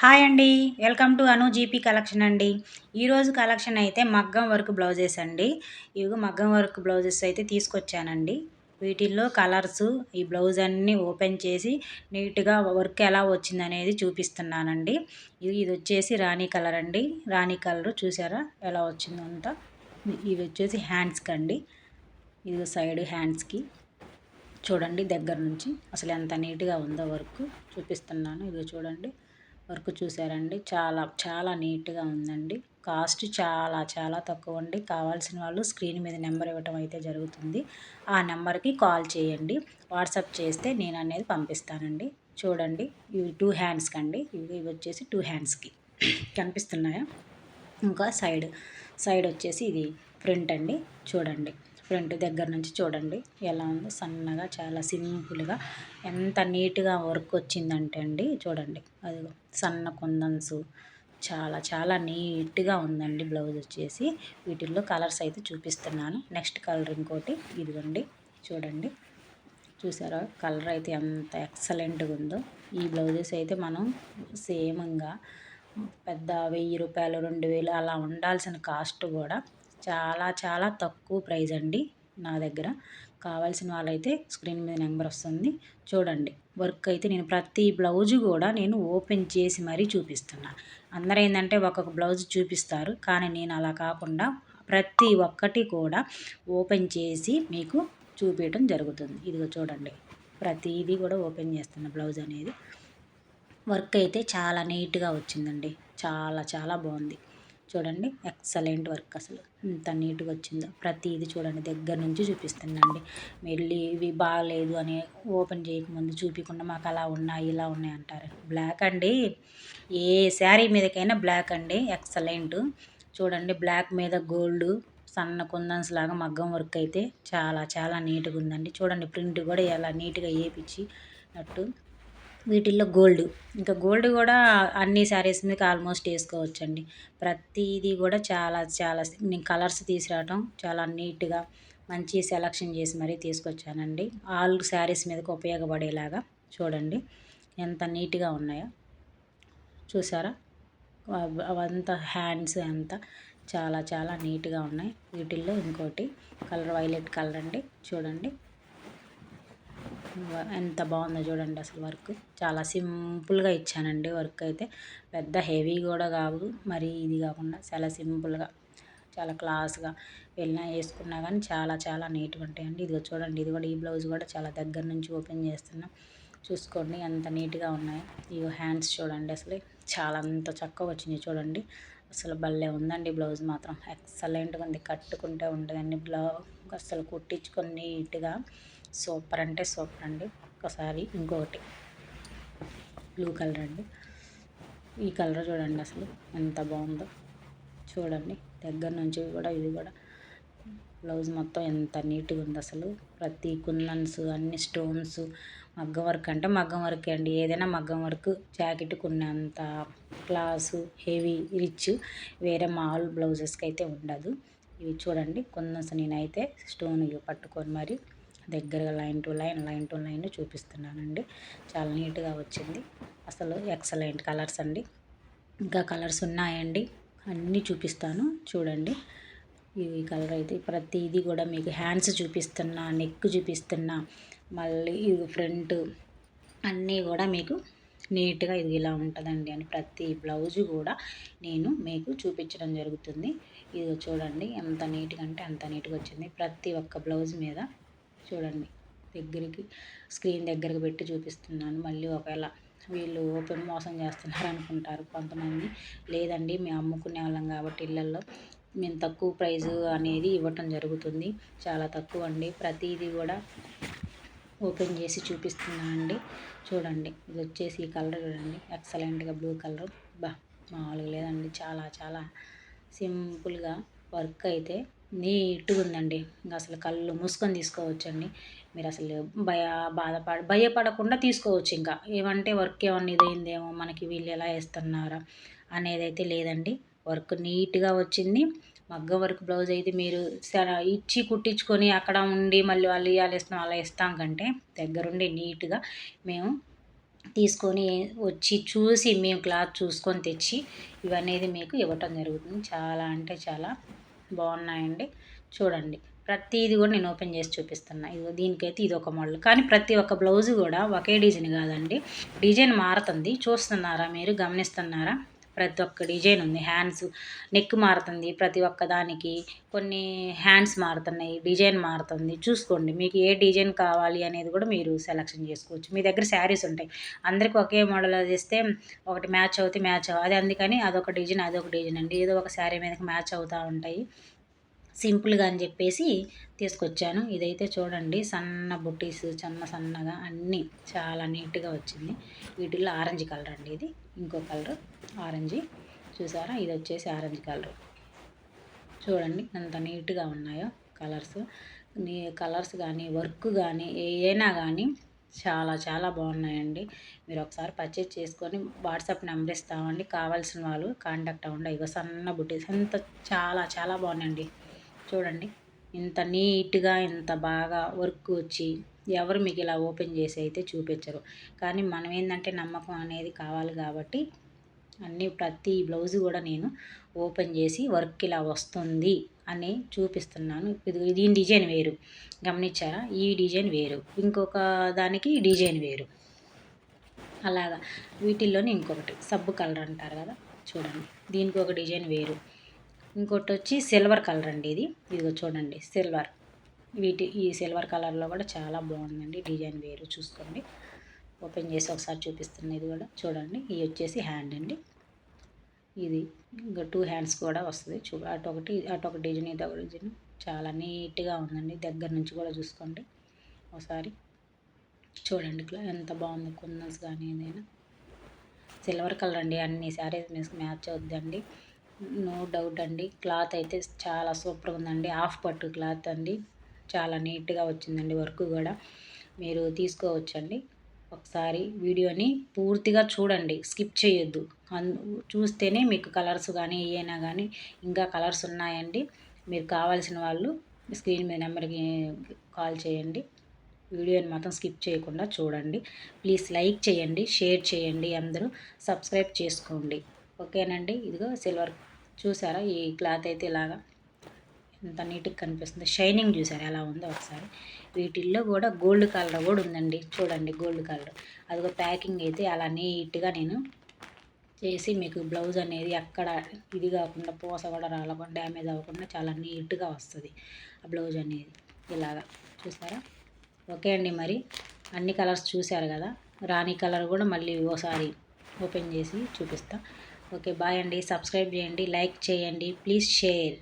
Hi అండి. Welcome to Anu GP collection అండి. ఈరోజు కలెక్షన్ అయితే మగ్గం వర్క్ బ్లౌజెస్ అండి. ఇవి మగ్గం వర్క్ బ్లౌజెస్ అయితే తీసుకొచ్చానండి. వీటిల్లో కలర్స్ ఈ బ్లౌజ్ అన్నీ ఓపెన్ చేసి నీట్గా వర్క్ ఎలా వచ్చింది అనేది చూపిస్తున్నానండి. ఇది ఇది వచ్చేసి రాణి కలర్ అండి. రాణి కలర్ చూసారా ఎలా వచ్చిందో అంతా? ఇది వచ్చేసి హ్యాండ్స్కి అండి ఇది సైడ్ హ్యాండ్స్కి చూడండి దగ్గర నుంచి. అసలు ఎంత నీట్గా ఉందో వర్క్ చూపిస్తున్నాను. ఇది చూడండి. వర్క్ చూసారండి. చాలా చాలా నీట్గా ఉందండి. కాస్ట్ చాలా చాలా తక్కువ అండి. కావాల్సిన వాళ్ళు స్క్రీన్ మీద నెంబర్ ఇవ్వటం అయితే జరుగుతుంది. ఆ నెంబర్కి కాల్ చేయండి. వాట్సాప్ చేస్తే నేను అనేది పంపిస్తానండి. చూడండి. ఇవి టూ హ్యాండ్స్కి అండి. ఇవి ఇవి వచ్చేసి టూ హ్యాండ్స్కి. కనిపిస్తున్నాయా? ఇంకా సైడ్ సైడ్ వచ్చేసి ఇది ప్రింట్ అండి. చూడండి. ఫ్రంట్ దగ్గర నుంచి చూడండి. ఎలా ఉందో సన్నగా చాలా సింపుల్గా ఎంత నీట్గా వర్క్ వచ్చిందంటే అండి చూడండి. అది సన్న కుందన్స్ చాలా చాలా నీట్గా ఉందండి బ్లౌజ్ వచ్చేసి. వీటిల్లో కలర్స్ అయితే చూపిస్తున్నాను. నెక్స్ట్ కలర్ ఇంకోటి ఇదిగోండి చూడండి. చూసారా కలర్ అయితే ఎంత ఎక్సలెంట్గా ఉందో. ఈ బ్లౌజెస్ అయితే మనం సేమ్గా పెద్ద వెయ్యి రూపాయలు రెండు వేలు అలా ఉండాల్సిన కాస్ట్ కూడా చాలా చాలా తక్కువ ప్రైజ్ అండి నా దగ్గర. కావాల్సిన వాళ్ళైతే స్క్రీన్ మీద నెంబర్ వస్తుంది. చూడండి. వర్క్ అయితే నేను ప్రతి బ్లౌజు కూడా నేను ఓపెన్ చేసి మరీ చూపిస్తున్నా. అందరూ ఏంటంటే ఒక్కొక్క బ్లౌజ్ చూపిస్తారు. కానీ నేను అలా కాకుండా ప్రతి ఒక్కటి కూడా ఓపెన్ చేసి మీకు చూపించడం జరుగుతుంది. ఇదిగో చూడండి. ప్రతిదీ కూడా ఓపెన్ చేస్తున్న బ్లౌజ్ అనేది వర్క్ అయితే చాలా నీట్గా వచ్చిందండి. చాలా చాలా బాగుంది. చూడండి. ఎక్సలెంట్ వర్క్ అసలు. ఎంత నీట్గా వచ్చిందో. ప్రతిదీ చూడండి. దగ్గర నుంచి చూపిస్తుందండి. వెళ్ళి ఇవి బాగలేదు అని ఓపెన్ చేయకముందు చూపించకుండా మాకు అలా ఉన్నాయి ఇలా ఉన్నాయి అంటారు. బ్లాక్ అండి. ఏ శారీ మీదకైనా బ్లాక్ అండి. ఎక్సలెంట్ చూడండి. బ్లాక్ మీద గోల్డ్ సన్న కుందన్స్ లాగా మగ్గం వర్క్ అయితే చాలా చాలా నీట్గా ఉందండి. చూడండి. ప్రింట్ కూడా ఎలా నీట్గా వేపించినట్టు వీటిల్లో గోల్డ్. ఇంకా గోల్డ్ కూడా అన్ని శారీస్ మీద ఆల్మోస్ట్ వేసుకోవచ్చండి. ప్రతిదీ కూడా చాలా చాలా నేను కలర్స్ తీసుకురావటం చాలా నీట్గా మంచి సెలక్షన్ చేసి మరీ తీసుకొచ్చానండి. ఆల్ శారీస్ మీదకి ఉపయోగపడేలాగా చూడండి. ఎంత నీట్గా ఉన్నాయో. చూసారా? అవంతా హ్యాండ్స్ అంతా చాలా చాలా నీట్గా ఉన్నాయి. వీటిల్లో ఇంకోటి కలర్ వైలెట్ కలర్ అండి. చూడండి. ఎంత బాగుందో చూడండి అసలు వర్క్. చాలా సింపుల్గా ఇచ్చానండి వర్క్ అయితే. పెద్ద హెవీ కూడా కాదు మరి ఇది కాకుండా చాలా సింపుల్గా చాలా క్లాస్గా వెళ్ళినా వేసుకున్నా కానీ చాలా చాలా నీట్గా ఉంటాయండి. ఇదిగో చూడండి ఇది కూడా ఈ బ్లౌజ్ కూడా చాలా దగ్గర నుంచి ఓపెన్ చేస్తున్నాం. చూసుకోండి ఎంత నీట్గా ఉన్నాయో. ఇగో హ్యాండ్స్ చూడండి అసలు చాలా అంత చక్కగా వచ్చింది చూడండి. అసలు భలే ఉందండి బ్లౌజ్ మాత్రం. ఎక్సలెంట్గా ఉంది. కట్టుకుంటే ఉంటుందండి బ్లౌజ్ అసలు కుట్టించుకొని నీట్గా సూపర్ అంటే సూపర్ అండి. ఒకసారి ఇంకొకటి. బ్లూ కలర్ అండి. ఈ కలర్ చూడండి అసలు ఎంత బాగుందో. చూడండి దగ్గర నుంచి కూడా ఇది కూడా బ్లౌజ్ మొత్తం ఎంత నీట్గా ఉంది అసలు. ప్రతి కుందన్స్ అన్ని స్టోన్స్ మగ్గం వర్క్ అంటే మగ్గం వర్క్ అండి. ఏదైనా మగ్గం వర్క్ జాకెట్ కొన్నంత క్లాసు హెవీ రిచ్ వేరే మాల్ బ్లౌజెస్కి అయితే ఉండదు. ఇవి చూడండి కుందన్స్ నేనైతే స్టోన్ ఇవి పట్టుకొని మరి దగ్గరగా line to line line to line చూపిస్తున్నానండి. చాలా నీట్గా వచ్చింది. అసలు ఎక్సలెంట్ కలర్స్ అండి. ఇంకా కలర్స్ ఉన్నాయండి. అన్నీ చూపిస్తాను. చూడండి. ఈ కలర్ అయితే ప్రతిదీ కూడా మీకు హ్యాండ్స్ చూపిస్తున్నా నెక్ చూపిస్తున్నా మళ్ళీ ఇది ఫ్రంట్ అన్నీ కూడా మీకు నీట్గా ఇది ఇలా ఉంటుందండి అని ప్రతి బ్లౌజు కూడా నేను మీకు చూపించడం జరుగుతుంది. ఇది చూడండి ఎంత నీట్గా అంటే అంత నీట్గా వచ్చింది. ప్రతి ఒక్క బ్లౌజ్ మీద చూడండి. దగ్గరికి స్క్రీన్ దగ్గరకు పెట్టి చూపిస్తున్నాను. మళ్ళీ ఒకవేళ వీళ్ళు ఓపెన్ మోసం చేస్తున్నారు అనుకుంటారు కొంతమంది. లేదండి మేము అమ్ముకునే వాళ్ళం కాబట్టి ఇళ్ళల్లో మేము తక్కువ ప్రైజు అనేది ఇవ్వటం జరుగుతుంది. చాలా తక్కువ అండి. ప్రతిదీ కూడా ఓపెన్ చేసి చూపిస్తున్నా అండి. చూడండి ఇది వచ్చేసి ఈ కలర్ చూడండి. ఎక్సలెంట్గా బ్లూ కలర్. బా మామూలుగా లేదండి. చాలా చాలా సింపుల్గా వర్క్ అయితే నీట్గా ఉందండి ఇంకా అసలు కళ్ళు మూసుకొని తీసుకోవచ్చండి. మీరు అసలు భయ బాధపడ భయపడకుండా తీసుకోవచ్చు ఇంకా ఏమంటే వర్క్ ఏమన్నా ఇదైందేమో మనకి వీళ్ళు ఎలా వేస్తున్నారా అనేది అయితే లేదండి. వర్క్ నీట్గా వచ్చింది. మగ్గ వర్క్ బ్లౌజ్ అయితే మీరు ఇచ్చి కుట్టించుకొని అక్కడ ఉండి మళ్ళీ వాళ్ళు ఇవ్వాలి ఇస్తాం అలా ఇస్తాం కంటే దగ్గరుండి నీట్గా మేము తీసుకొని వచ్చి చూసి మేము క్లాత్ చూసుకొని తెచ్చి ఇవనేది మీకు ఇవ్వటం జరుగుతుంది. చాలా అంటే చాలా బాగున్నాయండి. చూడండి. ప్రతిది కూడా నేను ఓపెన్ చేసి చూపిస్తున్నా. ఇదిగో దీనికైతే ఇది ఒక మోడల్. కానీ ప్రతి ఒక్క బ్లౌజ్ కూడా ఒకే డిజైన్ కాదండి. డిజైన్ మారుతుంది. చూస్తున్నారా మీరు? గమనిస్తున్నారా? ప్రతి ఒక్క డిజైన్ ఉంది. హ్యాండ్స్ నెక్ మారుతుంది ప్రతి ఒక్క దానికి. కొన్ని హ్యాండ్స్ మారుతున్నాయి డిజైన్ మారుతుంది. చూసుకోండి మీకు ఏ డిజైన్ కావాలి అనేది కూడా మీరు సెలక్షన్ చేసుకోవచ్చు. మీ దగ్గర శారీస్ ఉంటాయి. అందరికి ఒకే మోడల్ చేస్తే ఒకటి మ్యాచ్ అవుతే మ్యాచ్ అది అందుకని అదొక డిజైన్ అదొక డిజైన్ అండి. ఏదో ఒక శారీ మీదకి మ్యాచ్ అవుతూ ఉంటాయి. సింపుల్గా అని చెప్పేసి తీసుకొచ్చాను. ఇదైతే చూడండి సన్న బుట్టీస్ సన్న సన్నగా అన్నీ చాలా నీట్గా వచ్చింది. వీటిల్లో ఆరెంజ్ కలర్ అండి ఇది. ఇంకో కలర్ ఆరెంజ్. చూసారా? ఇది వచ్చేసి ఆరెంజ్ కలర్. చూడండి ఎంత నీట్గా ఉన్నాయో కలర్స్. నీ కలర్స్ కానీ వర్క్ కానీ ఏదైనా కానీ చాలా చాలా బాగున్నాయండి. మీరు ఒకసారి పర్చేజ్ చేసుకొని వాట్సాప్ నెంబర్ ఇస్తామండి. కావాల్సిన వాళ్ళు కాంటాక్ట్ అవ్వండి. ఇగో సన్న బుట్టీస్ అంత చాలా చాలా బాగున్నాయండి. చూడండి. ఇంత నీట్గా ఇంత బాగా వర్క్ వచ్చి ఎవరు మీకు ఇలా ఓపెన్ చేసి అయితే చూపించరు. కానీ మనం ఏంటంటే నమ్మకం అనేది కావాలి కాబట్టి అన్ని ప్రతి బ్లౌజ్ కూడా నేను ఓపెన్ చేసి వర్క్ ఇలా వస్తుంది అని చూపిస్తున్నాను. ఇది దీని డిజైన్ వేరు. గమనించారా? ఈ డిజైన్ వేరు. ఇంకొక దానికి డిజైన్ వేరు. అలాగా. వీటిల్లోనే ఇంకొకటి. సబ్బు కలర్ అంటారు కదా? చూడండి. దీనికి ఒక డిజైన్ వేరు. ఇంకోటి వచ్చి సిల్వర్ కలర్ అండి ఇది. ఇదిగో చూడండి సిల్వర్. వీటి ఈ సిల్వర్ కలర్లో కూడా చాలా బాగుందండి డిజైన్ వేరు చూసుకోండి. ఓపెన్ చేసి ఒకసారి చూపిస్తుంది ఇది కూడా చూడండి. ఇది వచ్చేసి హ్యాండ్ అండి. ఇది ఇంకా టూ హ్యాండ్స్ కూడా వస్తుంది. చూ అటు ఒకటి అటు ఒక డిజైన్ ఇది ఒక డిజైన్. చాలా నీట్గా ఉందండి. దగ్గర నుంచి కూడా చూసుకోండి. ఒకసారి చూడండి ఇట్లా ఎంత బాగుంది కుందన్స్ కానీ ఏదైనా. సిల్వర్ కలర్ అండి. అన్ని శారీస్ మ్యాచ్ అవుద్దండి. నో డౌట్ అండి. క్లాత్ అయితే చాలా సూపర్గా ఉందండి. హాఫ్ పట్టు క్లాత్ అండి. చాలా నీట్గా వచ్చిందండి వర్క్ కూడా. మీరు తీసుకోవచ్చండి. ఒకసారి వీడియోని పూర్తిగా చూడండి. స్కిప్ చేయొద్దు. చూస్తేనే మీకు కలర్స్ కానీ ఏమైనా కానీ ఇంకా కలర్స్ ఉన్నాయండి. మీరు కావాల్సిన వాళ్ళు స్క్రీన్ మీద నెంబర్కి కాల్ చేయండి. వీడియోని మాత్రం స్కిప్ చేయకుండా చూడండి. ప్లీజ్ లైక్ చేయండి. షేర్ చేయండి అందరూ. సబ్స్క్రైబ్ చేసుకోండి. ఓకేనండి. ఇదిగో సిల్వర్ చూసారా? ఈ క్లాత్ అయితే ఇలాగా ఎంత నీట్గా కనిపిస్తుంది. షైనింగ్ చూసారు? ఎలా ఉందో ఒకసారి. వీటిల్లో కూడా గోల్డ్ కలర్ కూడా ఉందండి. చూడండి గోల్డ్ కలర్. అదిగో ప్యాకింగ్ అయితే అలా నీట్గా నేను చేసి మీకు బ్లౌజ్ అనేది ఎక్కడ ఇది కాకుండా పూస కూడా రాలకుండా డ్యామేజ్ అవ్వకుండా చాలా నీట్గా వస్తుంది ఆ బ్లౌజ్ అనేది. ఇలాగా. చూసారా? ఓకే అండి మరి. అన్ని కలర్స్ చూశారు కదా? రాణి కలర్ కూడా మళ్ళీ ఓసారి ఓపెన్ చేసి చూపిస్తాను ఓకే బాయ్ అండి. సబ్స్క్రైబ్ చేయండి లైక్ చేయండి. Please share.